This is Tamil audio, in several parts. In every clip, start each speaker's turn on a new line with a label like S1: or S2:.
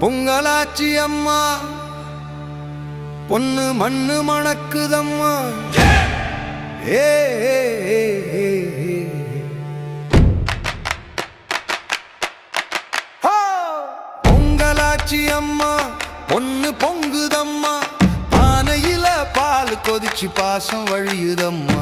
S1: பொங்கலாச்சி அம்மா பொண்ணு மண்ணு மணக்குதம்மா. ஏ பொங்கலாச்சி அம்மா பொண்ணு பொங்குதம்மா. பானையில பால் கொதிச்சு பாசம் வழியுதம்மா.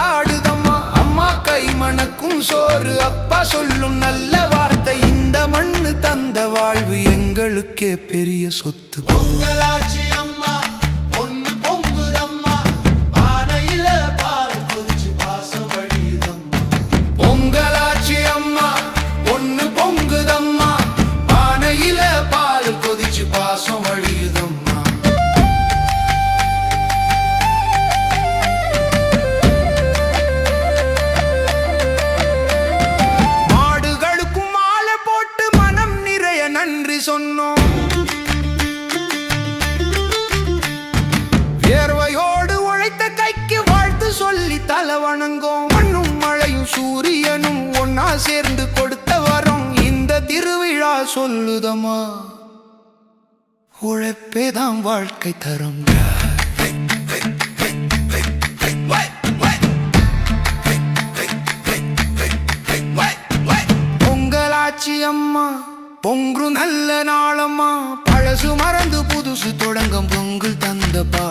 S1: ஆடுதம்மா. அம்மா கை மணக்கும் சோறு அப்பா சொல்லும் நல்ல வார்த்தை இந்த மண்ணு தந்த வாழ்வு எங்களுக்கே பெரிய சொத்து.
S2: பொங்கலாச்சி
S1: சொன்னோம் வியர்வையோடு உழைத்த கைக்கு வாழ்த்து சொல்லி தலை வணங்கும் மண்ணும் மழையும் சூரியனும் ஒன்னா சேர்ந்து கொடுத்த வரும் இந்த திருவிழா சொல்லுதமா உழைப்பேதான் வாழ்க்கை தரும் பொங்கு நல்ல நாளம்மா. பழசு மறந்து புதுசு தொடங்கும் பொங்கல் தந்தப்பா